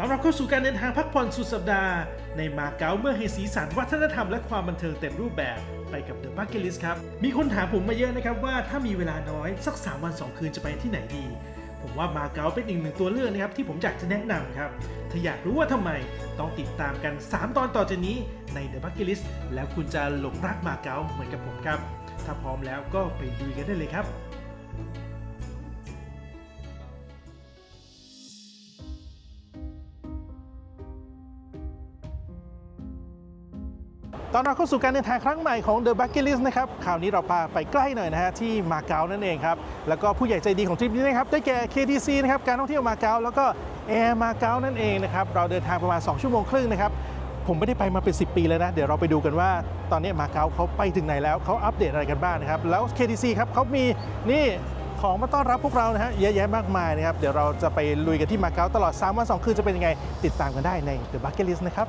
ตอนรับเข้าสู่การเดินทางพักผ่อนสุดสัปดาห์ ในมาเก๊าเมื่อให้สีสันวัฒนธรรมและความบันเทิงเต็มรูปแบบไปกับ The Bucket List ครับ มีคนถามผมมาเยอะนะครับว่าถ้ามีเวลาน้อยสัก 3 วัน 2 คืนจะไปที่ไหนดี ผมว่ามาเก๊าเป็นอีกหนึ่งตัวเลือกนะครับที่ผมอยากจะแนะนำครับ ถ้าอยากรู้ว่าทำไมต้องติดตามกัน 3 ตอนต่อจากนี้ใน The Bucket List แล้วคุณจะหลงรักมาเก๊าเหมือนกับผมครับ ถ้าพร้อมแล้วก็ไปดูกันได้เลยครับ อนเราเข้าสู่การเดินทางครั้งใหม่ของ The Bucket List นะครับคราวนี้เราพาไปใกล้หน่อยนะฮะที่มาเก๊านั่นเองครับ แล้วก็ผู้ใหญ่ใจดีของทริปนี้นะครับ ได้แก่ KTC นะครับการท่องเที่ยวมาเก๊าแล้วก็ Air มาเก๊านั่นเองนะครับ เราเดินทางประมาณ 2 ชั่วโมงครึ่งนะครับ ผมไม่ได้ไปมาเป็น 10 ปีแล้วนะ เดี๋ยวเราไปดูกันว่าตอนนี้มาเก๊าเขาไปถึงไหนแล้วเขาอัปเดตอะไรกันบ้างนะครับแล้ว KTC ครับเขามีนี่ของมาต้อนรับพวกเรานะฮะเยอะแยะมากมายนะครับเดี๋ยวเราจะไปลุยกันที่มาเก๊าตลอด 3 วัน 2 คืนจะเป็นยังไงติดตามกันได้ใน The Bucket List นะครับ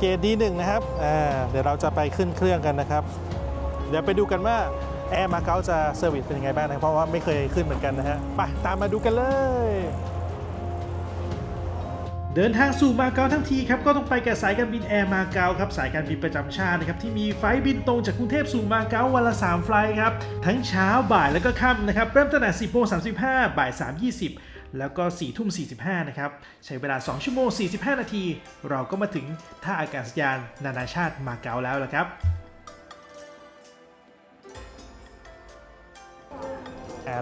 เกรดดีหนึ่งนะครับเดี๋ยวเราจะไปขึ้นเครื่องกันนะครับ เดี๋ยวไปดูกันว่าแอร์มาเก๊าจะเซอร์วิสเป็นยังไงบ้างนะเพราะว่าไม่เคยขึ้นเหมือนกันนะฮะไปตามมาดูกันเลย เดินทางสู่มาเก๊าทั้งทีครับ ก็ต้องไปกับสายการบินแอร์มาเก๊าครับ สายการบินประจำชาตินะครับ ที่มีไฟล์บินตรงจากกรุงเทพสู่มาเก๊าวันละ 3 ไฟล์ครับ ทั้งเช้าบ่ายแล้วก็ค่ำนะครับ เริ่มตั้งแต่10โมง35บ่าย3 20 แล้วก็4ทุ่ม45 นะครับ ใช้เวลา 2 ชั่วโมง 45 นาที เราก็มาถึงท่าอากาศยานนานาชาติมาเก๊าแล้วละครับ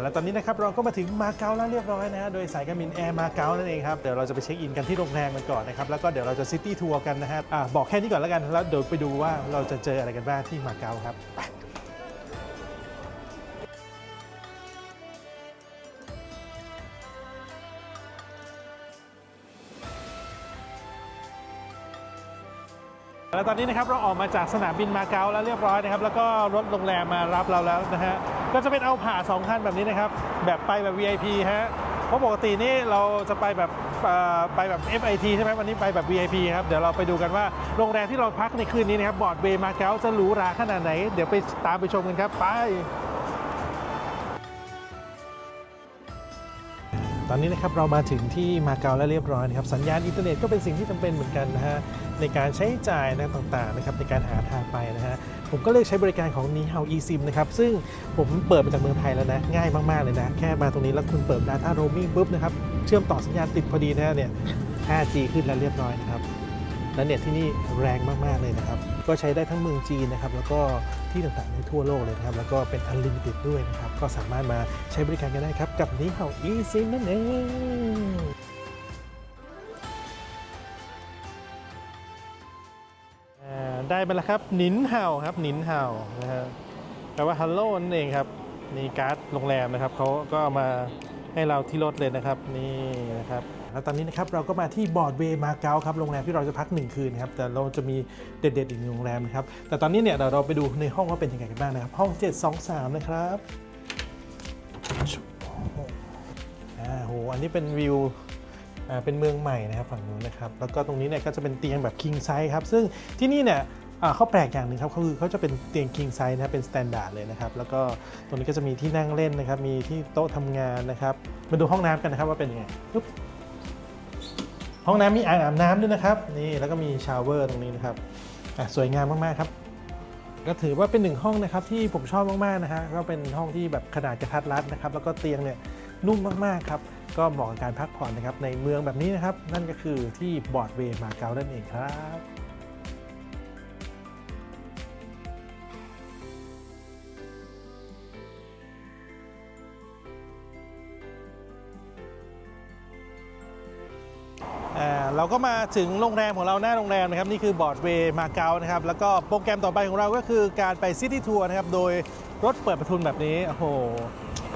แล้วตอนนี้นะครับเราก็มาถึงมาเก๊าแล้วเรียบร้อยนะฮะโดยสายการบินแอร์มาเก๊านั่นเองครับเดี๋ยวเราจะไปเช็คอินกันที่โรงแรมกันก่อนนะครับแล้วก็เดี๋ยวเราจะซิตี้ทัวร์กันนะฮะบอกแค่นี้ก่อนแล้วกันแล้วเดี๋ยวไปดูว่าเราจะเจออะไรกันบ้างที่มาเก๊าครับไป แล้วตอนนี้นะครับเราออกมาจากสนามบินมาเก๊าแล้วเรียบร้อยนะครับ แล้วก็รถโรงแรมมารับเราแล้วนะฮะก็จะเป็นเอาผ่าสองคันแบบนี้นะครับ แบบไปแบบ VIP ฮะเพราะปกตินี่เราจะไปแบบไปแบบ FIT ใช่ไหมวันนี้ไปแบบ VIP ครับ เดี๋ยวเราไปดูกันว่าโรงแรมที่เราพักในคืนนี้นะครับบอร์ดเวย์มาเก๊าจะหรูหราขนาดไหน เดี๋ยวไปตามไปชมกันครับ ไป ตอนนี้นะครับเรามาถึงที่มาเก๊าแล้วเรียบร้อยนะครับสัญญาณอินเทอร์เน็ตก็เป็นสิ่งที่จำเป็นเหมือนกันนะฮะในการใช้จ่ายนะต่างๆนะครับในการหาทางไปนะฮะผมก็เลือกใช้บริการของ n i h a o eSIM นะครับ ซึ่งผมเปิดมาจากเมืองไทยแล้วนะ ง่ายมาก ๆ เลยนะ แค่มาตรงนี้แล้วคุณเปิด Data Roaming ปุ๊บนะครับ เชื่อมต่อสัญญาณติดพอดีนะฮะเนี่ย 5G ขึ้นแล้วเรียบร้อยนะครับ และเน็ตที่นี่แรงมาก ๆ เลยนะครับ ก็ใช้ได้ทั้งเมืองจีนนะครับ แล้วก็ ที่ต่างๆในทั่วโลกเลยนะครับ แล้วก็เป็น Unlimited ด้วยนะครับ ก็สามารถมาใช้บริการกันได้ครับ กับนี้เห่า eSIM นั่นเองได้มาแล้วครับนินเห่าครับนินเห่านะฮะแปลว่าฮัลโหลนั่นเองครับนี่การ์ดโรงแรมนะครับเขาก็เอามา ให้เราที่รถเลยนะครับนี่นะครับแล้วตอนนี้นะครับเราก็มาที่บอร์ดเวย์มาเก๊าครับโรงแรมที่เราจะพักหนึ่งคืนครับแต่เราจะมีเด็ดๆอีกหนึ่งโรงแรมนะครับแต่ตอนนี้เนี่ยเดี๋ยวเราไปดูในห้องว่าเป็นยังไงกันบ้างนะครับ ห้อง 723 นะครับอ่าโหอันนี้เป็นวิวเป็นเมืองใหม่นะครับฝั่งนู้นนะครับแล้วก็ตรงนี้เนี่ยก็จะเป็นเตียงแบบ king size ครับซึ่งที่นี่เนี่ย เขาแปลกอย่างหนึ่งครับเขาคือเขาจะเป็นเตียง king size นะครับเป็น standard เลยนะครับ แล้วก็ตรงนี้ก็จะมีที่นั่งเล่นนะครับ มีที่โต๊ะทำงานนะครับ มาดูห้องน้ำกันนะครับว่าเป็นยังไงปึ๊บห้องน้ำมีอ่างอาบน้ำด้วยนะครับ นี่แล้วก็มีชาวเวอร์ตรงนี้นะครับสวยงามมากๆครับก็ถือว่าเป็นหนึ่งห้องนะครับที่ผมชอบมากๆนะฮะก็เป็นห้องที่แบบขนาดกระทัดรัดนะครับ แล้วก็เตียงเนี่ยนุ่มมากๆครับก็เหมาะกับการพักผ่อนนะครับในเมืองแบบนี้นะครับ นั่นก็คือที่บอร์ดเวย์มาเก๊านั่นเองครับ เราก็มาถึงโรงแรมของเราหน้าโรงแรมนะครับนี่คือบอร์ดเวย์มาเก๊านะครับแล้วก็โปรแกรมต่อไปของเราก็คือการไปซิตี้ทัวร์นะครับโดยรถเปิดประทุนแบบนี้โอ้โห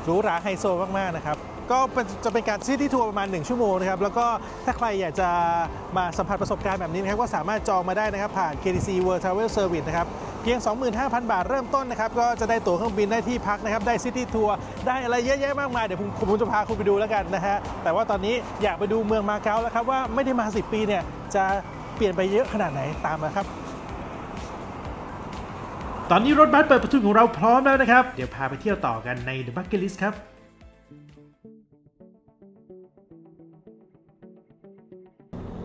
หรูหราไฮโซมากๆนะครับก็จะเป็นการซิตี้ทัวร์ประมาณ 1 ชั่วโมงนะครับแล้วก็ถ้าใครอยากจะมาสัมผัสประสบการณ์แบบนี้นะครับก็สามารถจองมาได้นะครับผ่าน KTC World Travel Service นะครับ เพียง 25,000 บาทเริ่มต้นนะครับ ก็จะได้ตั๋วเครื่องบินได้ที่พักนะครับ ได้ซิตี้ทัวร์ได้อะไรเยอะแยะมากมาย เดี๋ยวผมผมจะพาคุณไปดูแล้วกันนะฮะ แต่ว่าตอนนี้อยากไปดูเมืองมาเก๊าแล้วครับ ว่าไม่ได้มา 10 ปีเนี่ยจะเปลี่ยนไปเยอะขนาดไหนตามมาครับ ตอนนี้รถบัสเปิดประทุนของเราพร้อมแล้วนะครับ เดี๋ยวพาไปเที่ยวต่อกันใน The Bucket List ครับ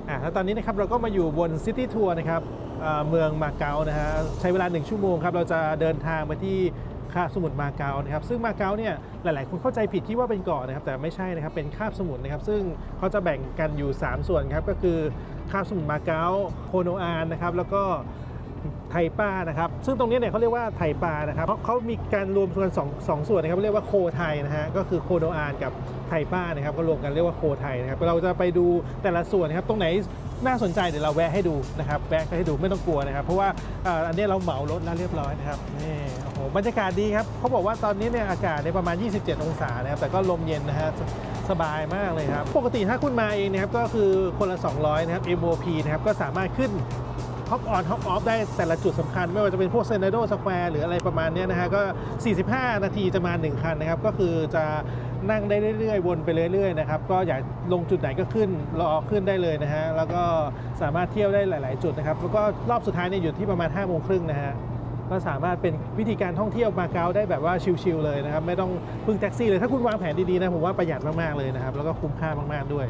อ่าแล้วตอนนี้นะครับเราก็มาอยู่บนซิตี้ทัวร์นะครับอ่า เมืองมาเก๊านะฮะใช้เวลา 1 ชั่วโมงครับเราจะเดินทางไปที่คาบสมุทรมาเก๊านะครับซึ่งมาเก๊าเนี่ยหลาย ๆ คนเข้าใจผิดที่ว่าเป็นเกาะนะครับแต่ไม่ใช่นะครับเป็นคาบสมุทรนะครับซึ่งเขาจะแบ่งกันอยู่ 3 ส่วนครับก็คือคาบสมุทรมาเก๊าโคโนอานนะครับแล้วก็ไทป้านะครับซึ่งตรงนี้เนี่ยเขาเรียกว่าไทป้านะครับเพราะเขามีการรวมกันสองสองส่วนนะครับเรียกว่าโคไทยนะฮะก็คือโคโนอานกับไทป้านะครับก็รวมกันเรียกว่าโคไทยนะครับเราจะไปดูแต่ละส่วนนะครับตรงไหน น่าสนใจเดี๋ยวเราแวะให้ดูนะครับแวะให้ดูไม่ต้องกลัวนะครับ เพราะว่าอันนี้เราเหมารถแล้วเรียบร้อยนะครับนี่โอ้โหบรรยากาศดีครับเขาบอกว่าตอนนี้เนี่ยอากาศในประมาณ 27 องศานะครับแต่ก็ลมเย็นนะฮะสสบายมากเลยครับ ปกติถ้าคุณมาเองนะครับก็คือคนละ 200 นะครับ MOP นะครับก็สามารถขึ้น ฮอปออนฮอปออฟได้แต่ละจุดสำคัญ ไม่ว่าจะเป็นพวกเซนโดสแควร์หรืออะไรประมาณนี้นะฮะก็ 45 นาทีจะมา 1 คันนะครับ ก็คือจะนั่งได้เรื่อยๆ วนไปเรื่อยๆนะครับก็อยากลงจุดไหนก็ขึ้นรอขึ้นได้เลยนะฮะแล้วก็สามารถเที่ยวได้หลาย ๆ จุดนะครับแล้วก็รอบสุดท้ายเนี่ยอยู่ที่ประมาณ5โมงครึ่งนะฮะก็สามารถเป็นวิธีการท่องเที่ยวมาเก๊าได้แบบว่าชิลๆเลยนะครับไม่ต้องพึ่งแท็กซี่เลยถ้าคุณวางแผนดีๆนะผมว่าประหยัดมากๆเลยนะครับแล้วก็คุ้มค่ามากๆด้วย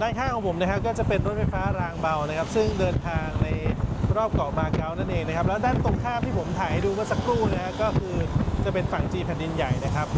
ด้านข้างของผมนะครับก็จะเป็นรถไฟฟ้ารางเบานะครับ ซึ่งเดินทางในรอบเกาะมาเก๊านั่นเองนะครับ แล้วด้านตรงข้ามที่ผมถ่ายให้ดูเมื่อสักครู่นะฮะก็คือจะเป็นฝั่งจีนแผ่นดินใหญ่นะครับ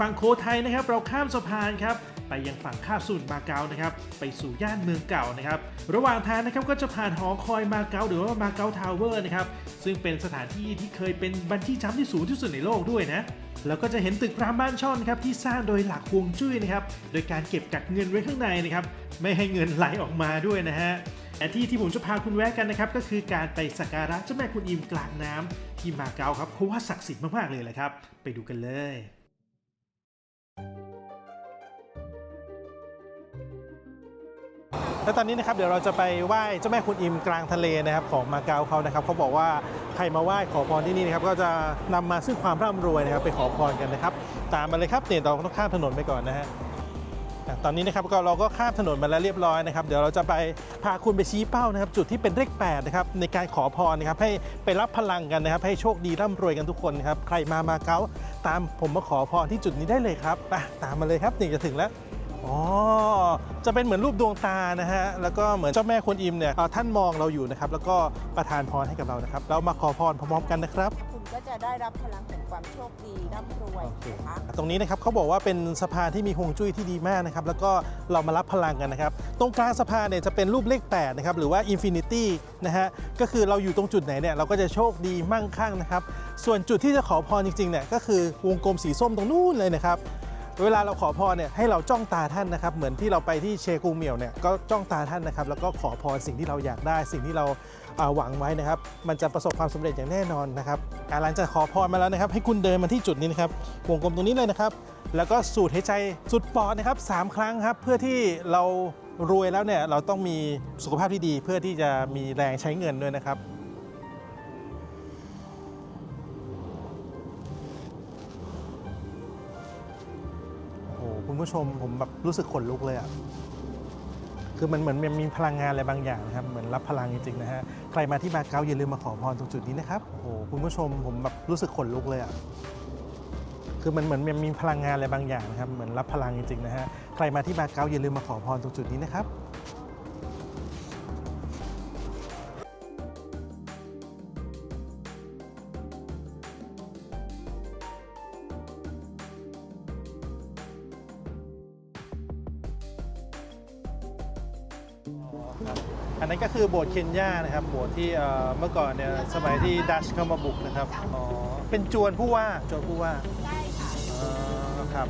ฝั่งโคไทยนะครับเราข้ามสะพานครับไปยังฝั่งคาสูนมาเก๊านะครับไปสู่ย่านเมืองเก่านะครับ ระหว่างทางนะครับก็จะผ่านหอคอยมาเก๊าหรือว่ามาเก๊าทาวเวอร์นะครับ ซึ่งเป็นสถานที่ที่เคยเป็นบันที่จัมที่สูงที่สุดในโลกด้วยนะแล้วก็จะเห็นตึกรามบ้านช่อนครับที่สร้างโดยหลักฮวงจุ้ยนะครับโดยการเก็บกักเงินไว้ข้างในนะครับไม่ให้เงินไหลออกมาด้วยนะฮะแต่ที่ที่ผมจะพาคุณแวะกันนะครับก็คือการไปสักการะเจ้าแม่คุณอิมกลางน้ำที่มาเก๊าครับเพราะว่าศักดิ์สิทธิ์มากๆเลยแหละครับ ไปดูกันเลย แล้วตอนนี้นะครับเดี๋ยวเราจะไปไหว้เจ้าแม่คุณอิมกลางทะเลนะครับของมาเก๊าเขานะครับเขาบอกว่าใครมาไหว้ขอพรที่นี่นะครับก็จะนำมาซึ่งความร่ำรวยนะครับไปขอพรกันนะครับ ตามมาเลยครับเนี่ยเราต้องข้ามถนนไปก่อนนะฮะตอนนี้นะครับก็เราก็ข้ามถนนมาแล้วเรียบร้อยนะครับ เดี๋ยวเราจะไปพาคุณไปชี้เป้านะครับ จุดที่เป็นเลขแปดนะครับในการขอพรนะครับให้ไปรับพลังกันนะครับ ให้โชคดีร่ำรวยกันทุกคนนะครับใครมามาเก๊าตามผมมาขอพรที่จุดนี้ได้เลยครับอะตามมาเลยครับนี่จะถึงแล้ว อ๋อ จะเป็นเหมือนรูปดวงตานะฮะ แล้วก็เหมือนเจ้าแม่ควนอิมเนี่ยเอ่อท่านมองเราอยู่นะครับ แล้วก็ประทานพรให้กับเรานะครับ เรามาขอพรพร้อมๆกันนะครับ คุณก็จะได้รับพลังแห่งความโชคดีร่ำรวยนะคะตรงนี้นะครับเขาบอกว่าเป็นสะพานที่มีฮวงจุ้ยที่ดีมากนะครับ แล้วก็เรามารับพลังกันนะครับ ตรงกลางสะพานเนี่ยจะเป็นรูปเลข8นะครับหรือว่าอินฟินิตี้นะฮะก็คือเราอยู่ตรงจุดไหนเนี่ยเราก็จะโชคดีมั่งคั่งนะครับ ส่วนจุดที่จะขอพรจริงๆเนี่ยก็คือวงกลมสีส้มตรงนู้นเลยนะครับ เวลาเราขอพรเนี่ยให้เราจ้องตาท่านนะครับ เหมือนที่เราไปที่เชกูเมียวเนี่ยก็จ้องตาท่านนะครับ แล้วก็ขอพรสิ่งที่เราอยากได้ สิ่งที่เราาหวังไว้นะครับ มันจะประสบความสำเร็จอย่างแน่นอนนะครับอ่าหลังจากขอพรมาแล้วนะครับ ให้คุณเดินมาที่จุดนี้นะครับวงกลมตรงนี้เลยนะครับ แล้วก็สูดหายใจสุดปอดนะครับสามครั้งครับ เพื่อที่เรารวยแล้วเนี่ยเราต้องมีสุขภาพที่ดีเพื่อที่จะมีแรงใช้เงินด้วยนะครับ ชมผมแบบรู้สึกขนลุกเลยอะ่ะคือมันเหมือนมันมีพลังงานอะไรบางอย่างนะครับ เหมือนรับพลังจริงๆนะฮะใครมาที่มาเก๊าอย่าลืมมาขอพรตรงจุดนี้นะครับโอ้โหคุณผู้ชมผมแบบรู้สึกขนลุกเลยอะ่ะคือมันเหมือนมันมีพลังงานอะไรบางอย่างนะครับ เหมือนรับพลังจริงๆนะฮะใครมาที่มาเก๊าอย่าลืมมาขอพรตรงจุดนี้นะครับ อันนั้นก็คือโบสถ์เคนยานะครับโบสถ์ที่เอ่อเมื่อก่อนเนี่ยสมัยที่ดัชเข้ามาบุกนะครับอ๋อเป็นจวนผู้ว่าจวนผู้ว่าใช่ค่ะอ๋อครับ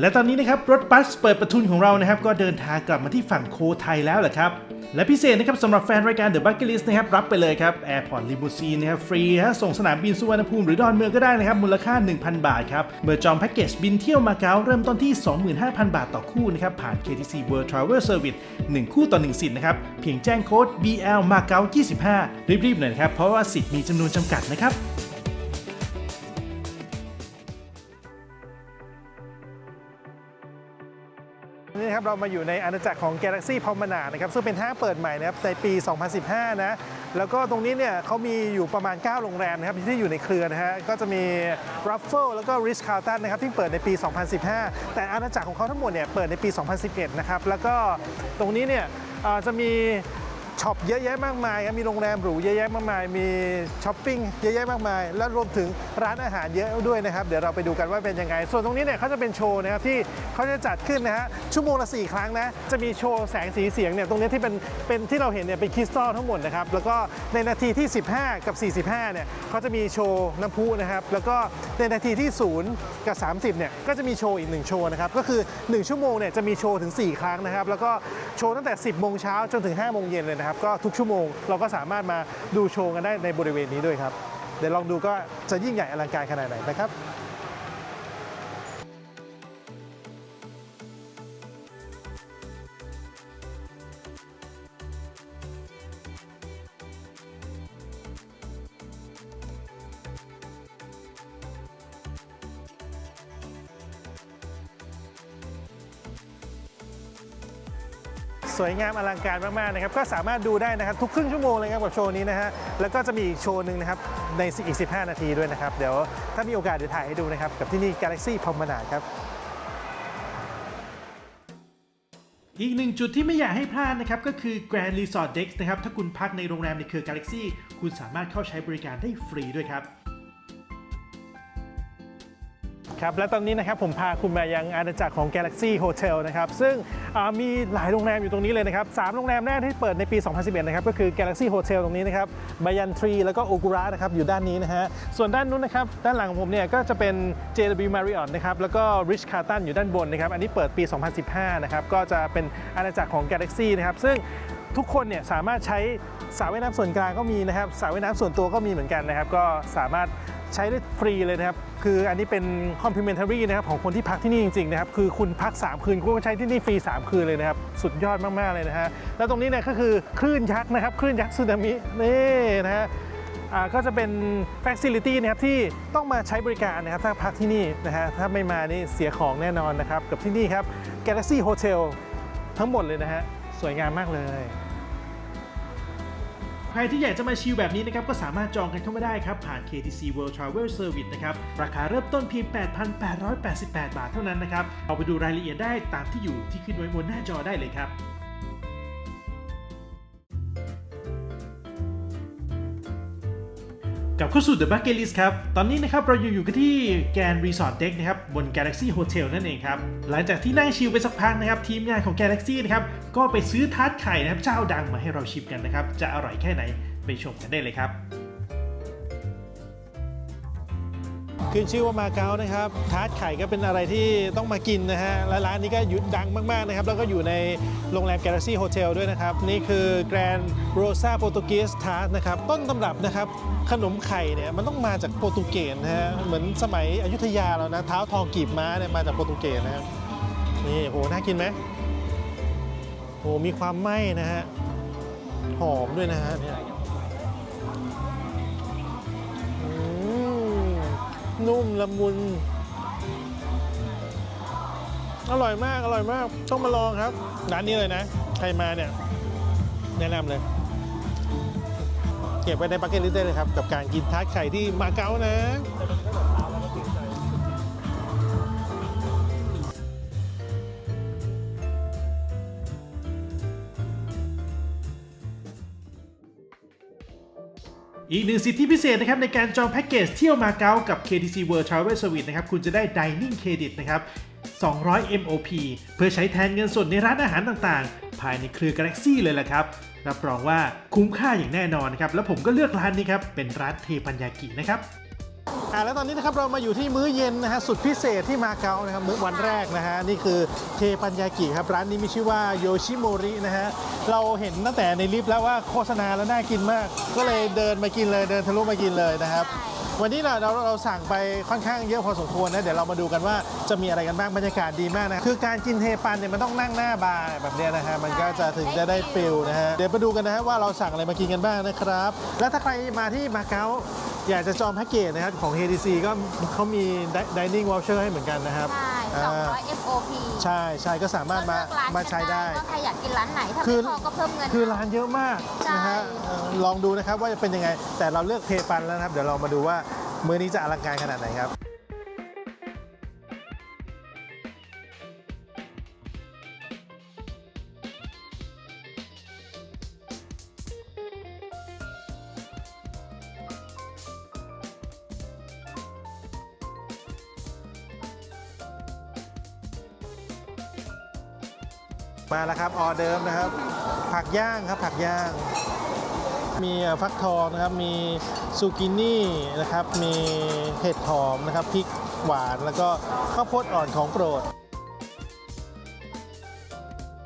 และตอนนี้นะครับรถบัสเปิดประทุนของเรานะครับ ก็เดินทางกลับมาที่ฝั่งโคไทยแล้วแหละครับ และพิเศษนะครับสำหรับแฟนรายการ The Bucket List นะครับรับไปเลยครับ Airport Limousine นะครับฟรีฮะส่งสนามบินสุวรรณภูมิหรือดอนเมืองก็ได้นะครับ มูลค่า 1,000 บาทครับ เมื่อจองแพ็กเกจบินเที่ยวมาเก๊าเริ่มต้นที่ 25,000 บาทต่อคู่นะครับ ผ่าน KTC World Travel Service 1 คู่ต่อ 1 สิทธิ์นะครับ เพียงแจ้งโค้ด BL มาเก๊า25 รีบๆหน่อยนะครับ เพราะว่าสิทธิ์มีจำนวนจำกัดนะครับ นะครับเรามาอยู่ในอาณาจักรของ Galaxy p r o m e n a d e นะครับซึ่งเป็นห้างเปิดใหม่นะครับในปี 2015 นะ แล้วก็ตรงนี้เนี่ยเขามีอยู่ประมาณ 9 โรงแรมนะครับที่อยู่ในเครือนะฮะก็จะมี Ruffle แล้วก็ Ritz Carlton นะครับที่เปิดในปี 2015 แต่อาณาจักรของเขาทั้งหมดเนี่ยเปิดในปี 2011 นะครับแล้วก็ตรงนี้เนี่ยจะมี ช็อปเยอะแยะมากมายครับมีโรงแรมหรูเยอะแยะมากมาย มีช้อปปิ้งเยอะแยะมากมาย แล้วรวมถึงร้านอาหารเยอะด้วยนะครับ เดี๋ยวเราไปดูกันว่าเป็นยังไง ส่วนตรงนี้เนี่ยเขาจะเป็นโชว์นะครับที่เขาจะจัดขึ้นนะฮะชั่วโมงละ 4 ครั้งนะ จะมีโชว์แสงสีเสียงเนี่ยตรงนี้ที่เป็นเป็นที่เราเห็นเนี่ยเป็นคริสตัลทั้งหมดนะครับแล้วก็ในนาทีที่ 15 กับ 45เนี่ยเขาจะมีโชว์น้ำพุนะครับแล้วก็ในนาทีที่ 0 กับ 30เนี่ยก็จะมีโชว์อีกหนึ่งโชว์นะครับก็คือ 1 ชั่วโมงเนี่ยจะมีโชว์ถึง 4 ครั้งนะครับแล้วก็โชว์ตั้งแต่ 10โมงเช้าจนถึง5โมงเย็นเลยนะครับก็ทุกชั่วโมงเราก็สามารถมาดูโชว์กันได้ในบริเวณนี้ด้วยครับเดี๋ยวลองดูก็จะยิ่งใหญ่อลังการขนาดไหนนะครับ วยงามอลังการมากๆนะครับก็สามารถดูได้นะครับทุกครึ่งชั่วโมงเลยครับกับโชว์นี้นะฮะแล้วก็จะมีอีกโชว์หนึ่งนะครับในอีก 15 นาทีด้วยนะครับ เดี๋ยวถ้ามีโอกาสเดี๋ยวถ่ายให้ดูนะครับกับที่นี่ Galaxy p r o m e n a d ครับอีกหนึ่งจุดที่ไม่อยากให้พลาดนะครับ ก็คือ Grand Resort Dex นะครับ ถ้าคุณพักในโรงแรมในเครือ Galaxy คุณสามารถเข้าใช้บริการได้ฟรีด้วยครับ ครับและตอนนี้นะครับผมพาคุณมายังอาณาจักรของ Galaxy Hotel นะครับซึ่งมีหลายโรงแรมอยู่ตรงนี้เลยนะครับสามโรงแรมแรกที่เปิดในปี 2011 นะครับก็คือ Galaxy Hotel ตรงนี้นะครับบายันทรีแล้วก็โอกุระนะครับอยู่ด้านนี้นะฮะส่วนด้านนู้นนะครับด้านหลังของผมเนี่ยก็จะเป็น JW Marriott นะครับแล้วก็ Rich Carlton อยู่ด้านบนนะครับอันนี้เปิดปี 2015 นะครับก็จะเป็นอาณาจักรของ Galaxy นะครับซึ่ง ทุกคนเนี่ยสามารถใช้สระว่ายน้ำส่วนกลางก็มีนะครับสระว่ายน้ำส่วนตัวก็มีเหมือนกันนะครับ ก็สามารถใช้ได้ฟรีเลยนะครับ คืออันนี้เป็น complimentary นะครับของคนที่พักที่นี่จริงๆนะครับ คือคุณพัก 3 คืนคุณก็ใช้ที่นี่ฟรี 3 คืนเลยนะครับ สุดยอดมากๆเลยนะฮะ แล้วตรงนี้เนี่ยก็คือคลื่นยักษ์นะครับ คลื่นยักษ์สึนามิ นี่นะฮะก็จะเป็น facility นะครับที่ต้องมาใช้บริการนะครับ ถ้าพักที่นี่นะฮะ ถ้าไม่มานี่เสียของแน่นอนนะครับ กับที่นี่ครับ Galaxy Hotel ทั้งหมดเลยนะฮะ สวยงามมากเลย ใครที่อยากจะมาชิลแบบนี้นะครับก็สามารถจองกันเข้ามาได้ครับ ผ่าน KTC World Travel Service นะครับ ราคาเริ่มต้นเพียง 8,888 บาทเท่านั้นนะครับเอาไปดูรายละเอียดได้ตามที่อยู่ที่ขึ้นไว้บนหน้าจอได้เลยครับ กับเข้าสู่ The Bucket List ครับ ตอนนี้นะครับเราอยู่อยู่กันที่แกนรีสอร์ทเด็กนะครับบน Galaxy Hotel นั่นเองครับ หลังจากที่นั่งชิลไปสักพักนะครับ ทีมงานของ Galaxy นะครับ ก็ไปซื้อทาร์ตไข่นะครับ เจ้าดังมาให้เราชิมกันนะครับ จะอร่อยแค่ไหนไปชมกันได้เลยครับ ขึ้นชื่อว่ามาเก๊านะครับทาร์ตไข่ก็เป็นอะไรที่ต้องมากินนะฮะและร้านนี้ก็ยู่ดังมากๆนะครับแล้วก็อยู่ในโรงแรม Galaxy Hotel ด้วยนะครับ นี่คือ Grand Rosa Portuguese Tart นะครับ ต้นตำรับนะครับ ขนมไข่เนี่ยมันต้องมาจากโปรตุเกสนะฮะเหมือนสมัยอยุธยาแล้วนะเท้าทองกีบม้าเนี่ยมาจากโปรตุเกสนะครับนี่โหน่ากินไหมโหมีความไหม้นะฮะหอมด้วยนะฮะเนี่ย นุ่มละมุน อร่อยมาก อร่อยมาก ต้องมาลองครับ ร้านนี้เลยนะ ใครมาเนี่ย แนะนำเลย เก็บไว้ในบักเก็ตลิสต์ได้เลยครับ กับการกินทาร์ตไข่ที่มาเก๊านะ อีกหนึ่งสิทธิพิเศษนะครับในการจองแพ็กเกจเที่ยวมาเก๊ากับ KTC World Travel Service นะครับคุณจะได้ Dining Credit นะครับ 200 MOP เพื่อใช้แทนเงินสดในร้านอาหารต่างๆ ภายในเครือ Galaxy เลยละครับรับรองว่าคุ้มค่าอย่างแน่นอนครับ แล้วผมก็เลือกร้านนี้ครับ เป็นร้านเทปัญญากินะครับ อ่าแล้วตอนนี้นะครับเรามาอยู่ที่มื้อเย็นนะฮะสุดพิเศษที่มาเก๊านะครับมื้อวันแรกนะฮะนี่คือเทปัญญากิครับร้านนี้มีชื่อว่าโยชิโมรินะฮะเราเห็นตั้งแต่ในลิฟต์แล้วว่าโฆษณาแล้วน่ากินมาก ก็เลยเดินมากินเลยเดินทะลุมากินเลยนะครับวันนี้เราเราเราสั่งไปค่อนข้างเยอะพอสมควรนะเดี๋ยวเรามาดูกันว่าจะมีอะไรกันบ้างบรรยากาศดีมากนะคือการกินเทปันเนี่ยมันต้องนั่งหน้าบาร์แบบเนี้ยนะฮะมันก็จะถึงจะได้ฟิลนะฮะเดี๋ยวมาดูกันนะฮะว่าเราสั่งอะไรมากินกันบ้างนะครับ แล้วถ้าใครมาที่มาเก๊า อยากจะจองแพ็กเกจนะครับของ HTC ก็เขามี dining voucher ให้เหมือนกันนะครับใช่อ่า200 MOP ใช่ใช่ก็สามารถมาก็เลือกร้นมาใช้ได้ว่าใครอยากกินร้านไหนถ้าคือไม่พอก็เพิ่มเงินคือร้านเยอะมากใช่นะฮะเอ่อลองดูนะครับว่าจะเป็นยังไง แต่เราเลือกเพปันแล้วนะครับ เดี๋ยวเรามาดูว่ามื้อนี้จะอลังการขนาดไหนครับ แล้วครับออเดิมนะครับ ผักย่างครับผักย่าง มีฟักทองนะครับ มีซูกินี่นะครับ มีเห็ดหอมนะครับพริกหวานแล้วก็ข้าวโพดอ่อนของโปรด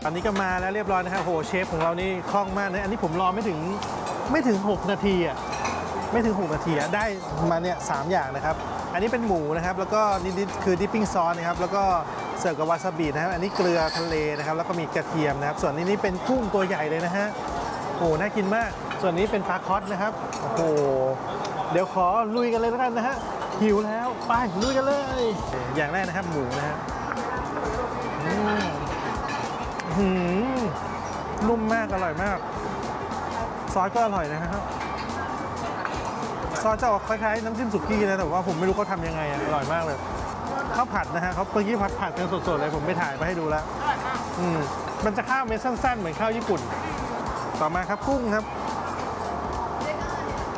อันนี้ก็มาแล้วเรียบร้อยนะครับโหเชฟของเรานี่คล่องมากนะอันนี้ผมรอไม่ถึงไม่ถึง 6 นาทีอะไม่ถึง 6 นาทีอะได้มาเนี่ยสามอย่างนะครับ อันนี้เป็นหมูนะครับ แล้วก็นิดๆคือดิปปิ้งซอสนะครับ แล้วก็ เสิร์ฟกับวาซาบินะครับ อันนี้เกลือทะเลนะครับ แล้วก็มีกระเทียมนะครับ ส่วนนี้นี่เป็นกุ้งตัวใหญ่เลยนะฮะโอ้โหน่ากินมาก ส่วนนี้เป็นปลาคอสนะครับ โอ้โห เดี๋ยวขอลุยกันเลยแล้วกันนะฮะ หิวแล้ว ไปลุยกันเลย อย่างแรกนะครับหมูนะฮะหืมนุ่มมาก อร่อยมาก ซอสก็อร่อยนะครับ ซอสจะออกคล้ายๆน้ำจิ้มสุกี้นะแต่ว่าผมไม่รู้เขาทำยังไงอะอร่อยมากเลยข้าวผัดนะฮะเขาเมื่อกี้ผัดผัดกันสดๆเลยผมไปถ่ายมาให้ดูแล้วอืมมันจะข้าวเม็ดสั้นๆ เหมือนข้าวญี่ปุ่น ต่อมาครับกุ้งครับ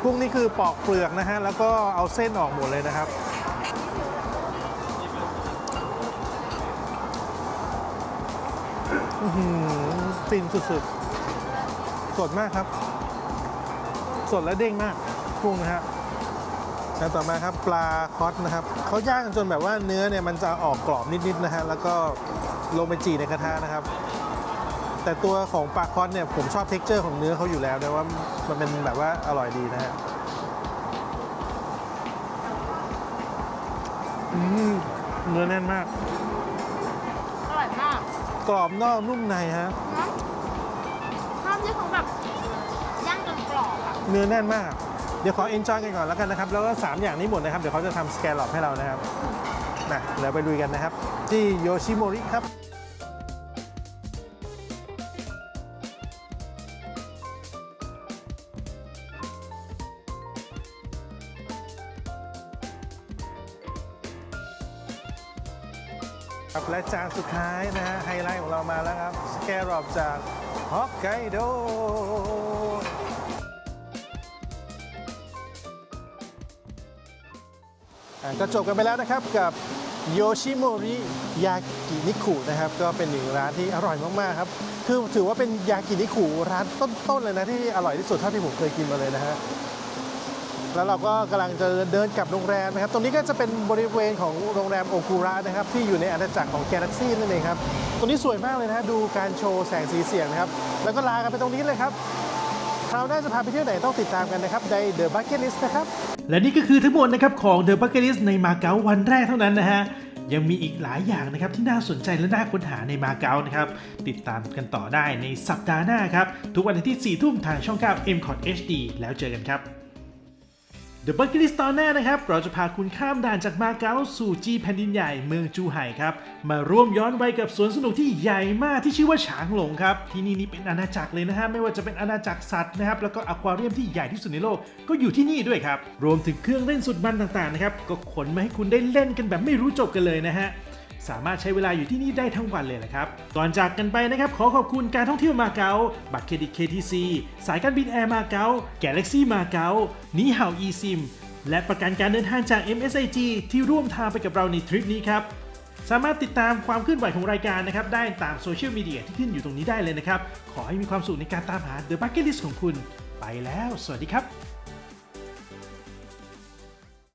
กุ้งนี่คือปอกเปลือกนะฮะแล้วก็เอาเส้นออกหมดเลยนะครับฟินสุดๆ สดมากครับ สดและเด้งมาก กุ้งนะฮะแล้วต่อมาครับปลาคอสนะครับเขาย่างจนแบบว่าเนื้อเนี่ยมันจะออกกรอบนิดๆนะฮะแล้วก็ลงไปจีในกระทะนะครับ แต่ตัวของปลาคอสเนี่ยผมชอบเท็กเจอร์ของเนื้อเขาอยู่แล้วนะว่ามันเป็นแบบว่าอร่อยดีนะฮะอืมเนื้อแน่นมาก อร่อยมาก กรอบนอกนุ่มในฮะนะข้าวที่เขาแบบย่างจนกรอบอะเนื้อแน่นมาก เดี๋ยวขอเอนจอยกันก่อนแล้วกันนะครับ แล้วก็3อย่างนี้หมดนะครับ เดี๋ยวเขาจะทำสแกนหลอกให้เรานะครับนะเดี๋ยวไปลุยกันนะครับ ที่โยชิโมริครับครับและจานสุดท้ายนะฮะไฮไลท์ของเรามาแล้วครับ สแกรอบจากฮอกไกโด ก็จบกันไปแล้วนะครับกับโยชิโมริยากินิคุนะครับก็เป็นหนึ่งร้านที่อร่อยมากๆครับคือถือว่าเป็นยากินิคุร้านต้นๆเลยนะที่อร่อยที่สุดเท่าที่ผมเคยกินมาเลยนะฮะแล้วเราก็กำลังจะเดินกลับโรงแรมนะครับ ตรงนี้ก็จะเป็นบริเวณของโรงแรมโอคุระนะครับ ที่อยู่ในอาณาจักรของแก a ล็กซี่นั่นเองครับ ตรงนี้สวยมากเลยนะฮะดูการโชว์แสงสีเสียงนะครับ แล้วก็ลากันไปตรงนี้เลยครับ คราวหน้าจะพาไปเที่ยวไหนต้องติดตามกันนะครับใน The Bucket List นะครับ และนี่ก็คือทั้งหมดนะครับของ The Bucket List ในมาเก๊าวันแรกเท่านั้นนะฮะยังมีอีกหลายอย่างนะครับที่น่าสนใจและน่าค้นหาในมาเก๊านะครับ ติดตามกันต่อได้ในสัปดาห์หน้าครับ ทุกวันอาทิตย์4ทุ่มทางช่อง 9 m c o t HD แล้วเจอกันครับ เดอะบัคกิลิสตอนหน้านะครับ เราจะพาคุณข้ามด่านจากมาเก๊าสู่จีแผ่นดินใหญ่เมืองจูไห่ครับ มาร่วมย้อนวัยกับสวนสนุกที่ใหญ่มากที่ชื่อว่าฉางหลงครับ ที่นี่นี่เป็นอาณาจักรเลยนะฮะ ไม่ว่าจะเป็นอาณาจักรสัตว์นะครับ แล้วก็อควาเรียมที่ใหญ่ที่สุดในโลก ก็อยู่ที่นี่ด้วยครับ รวมถึงเครื่องเล่นสุดมันต่างๆนะครับ ก็ขนมาให้คุณได้เล่นกันแบบไม่รู้จบกันเลยนะฮะ สามารถใช้เวลาอยู่ที่นี่ได้ทั้งวันเลยแหละครับ ก่อนจากกันไปนะครับ ขอขอบคุณการท่องเที่ยวมาเก๊า บัตรเครดิต KTC สายการบินแอร์มาเก๊า Galaxy มาเก๊านีเห่า eSIM และประกันการเดินทางจาก MSIG ที่ร่วมทางไปกับเราในทริปนี้ครับ สามารถติดตามความเคลื่อนไหวของรายการนะครับ ได้ตามโซเชียลมีเดียที่ขึ้นอยู่ตรงนี้ได้เลยนะครับ ขอให้มีความสุขในการตามหา The Bucket List ของคุณ ไปแล้ว สวัสดีครับ